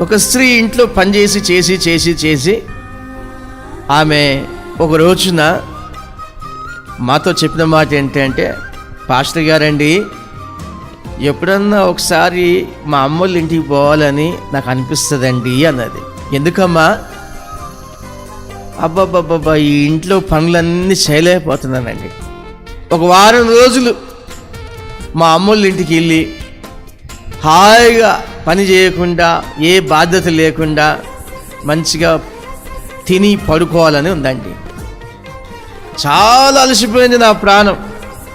ఒక స్త్రీ ఇంట్లో పనిచేసి చేసి చేసి చేసి ఆమె ఒక రోజున మాతో చెప్పిన మాట ఏంటంటే పాస్టర్ గారండి ఎప్పుడన్నా ఒకసారి మా అమ్మోళ్ళ ఇంటికి పోవాలని నాకు అనిపిస్తుందండి అన్నది. ఎందుకమ్మా? అబ్బాబ్బాబ్బా ఈ ఇంట్లో పనులన్నీ చేయలేకపోతున్నానండి. ఒక వారం రోజులు మా అమ్మోళ్ళ ఇంటికి వెళ్ళి హాయిగా పని చేయకుండా ఏ బాధ్యత లేకుండా మంచిగా తిని పడుకోవాలని ఉందండి. చాలా అలసిపోయింది నా ప్రాణం.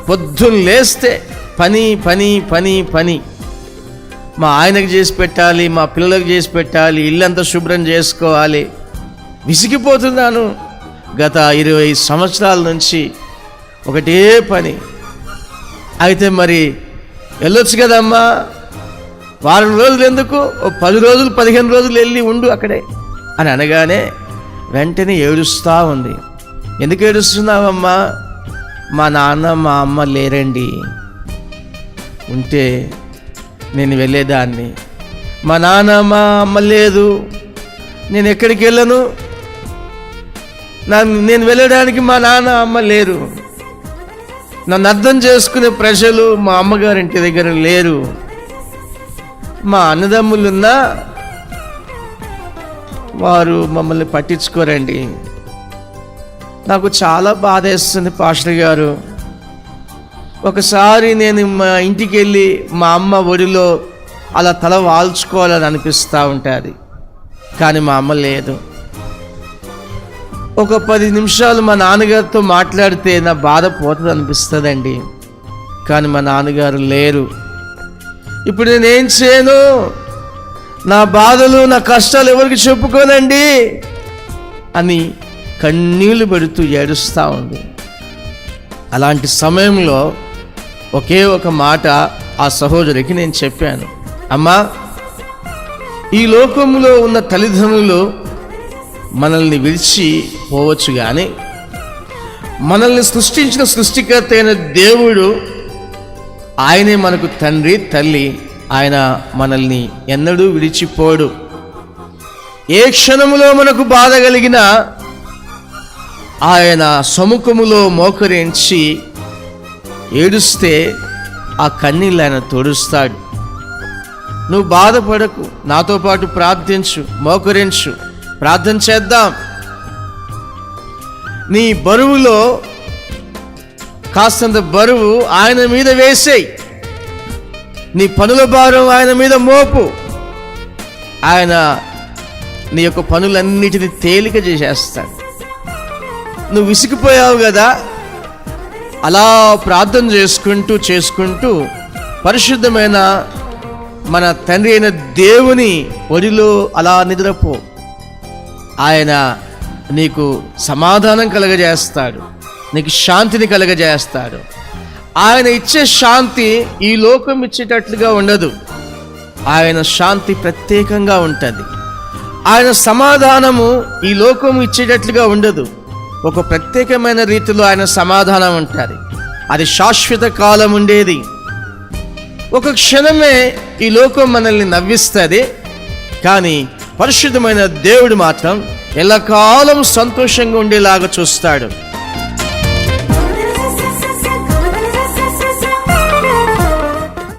పొద్దున్న లేస్తే పని పని పని పని. మా ఆయనకు చేసి పెట్టాలి మా పిల్లలకు చేసి పెట్టాలి ఇల్లంతా శుభ్రం చేసుకోవాలి. విసిగిపోతున్నాను. గత ఇరవై సంవత్సరాల నుంచి ఒకటే పని. అయితే మరి వెళ్ళొచ్చు కదమ్మా? వారం రోజులు ఎందుకు? ఓ పది రోజులు పదిహేను రోజులు వెళ్ళి ఉండు అక్కడే అని అనగానే వెంటనే ఏడుస్తూ ఉంది. ఎందుకు ఏడుస్తున్నావమ్మా? మా నాన్న మా అమ్మ లేరండి. ఉంటే నేను వెళ్ళేదాన్ని. మా నాన్న మా అమ్మ లేదు. నేను ఎక్కడికి వెళ్ళను? నా నేను వెళ్ళడానికి మా నాన్న అమ్మ లేరు. నన్ను అర్థం చేసుకునే ప్రజలు మా అమ్మగారింటి దగ్గర లేరు. మా అన్నదమ్ములున్నా వారు మమ్మల్ని పట్టించుకోరండి. నాకు చాలా బాధేస్తుంది పాస్టర్ గారు. ఒకసారి నేను మా ఇంటికి వెళ్ళి మా అమ్మ ఒడిలో అలా తల వాల్చుకోవాలని అనిపిస్తూ ఉంటుంది. కానీ మా అమ్మ లేదు. ఒక పది నిమిషాలు మా నాన్నగారితో మాట్లాడితే నా బాధ పోతుంది అనిపిస్తుందండి కానీ మా నాన్నగారు లేరు. ఇప్పుడు నేనేం చేయను? నా బాధలు నా కష్టాలు ఎవరికి చెప్పుకోనండి? అని కన్నీళ్ళు పెడుతూ ఏడుస్తూ ఉంది. అలాంటి సమయంలో ఒకే ఒక మాట ఆ సహోదరికి నేను చెప్పాను. అమ్మా ఈ లోకంలో ఉన్న తల్లిదండ్రులు మనల్ని విడిచి పోవచ్చు కానీ మనల్ని సృష్టించిన సృష్టికర్త అయిన దేవుడు ఆయనే మనకు తండ్రి తల్లి. ఆయన మనల్ని ఎన్నడూ విడిచిపోడు. ఏ క్షణములో మనకు బాధ కలిగినా ఆయన సముఖములో మోకరించి ఏడుస్తే ఆ కన్నీళ్ళు ఆయన తొడుస్తాడు. నువ్వు బాధపడకు నాతో పాటు ప్రార్థించు మోకరించు ప్రార్థన చేద్దాం. నీ బరువులో కాస్తంత బరువు ఆయన మీద వేసేయి నీ పనుల భారం ఆయన మీద మోపు. ఆయన నీ యొక్క పనులన్నిటిని తేలిక చేసేస్తాడు. నువ్వు విసిగిపోయావు కదా? అలా ప్రార్థన చేసుకుంటూ చేసుకుంటూ పరిశుద్ధమైన మన తండ్రి అయిన దేవుని ఒడిలో అలా నిద్రపో. ఆయన నీకు సమాధానం కలగజేస్తాడు. నీకు శాంతిని కలగజేస్తాడు. ఆయన ఇచ్చే శాంతి ఈ లోకం ఇచ్చేటట్లుగా ఉండదు. ఆయన శాంతి ప్రత్యేకంగా ఉంటుంది. ఆయన సమాధానము ఈ లోకం ఇచ్చేటట్లుగా ఉండదు. ఒక ప్రత్యేకమైన రీతిలో ఆయన సమాధానం ఉంటుంది అది శాశ్వత కాలం ఉండేది. ఒక క్షణమే ఈ లోకం మనల్ని నవ్విస్తుంది. కానీ పరిశుద్ధమైన దేవుడు మాత్రం ఎల్లకాలం సంతోషంగా ఉండేలాగా చూస్తాడు.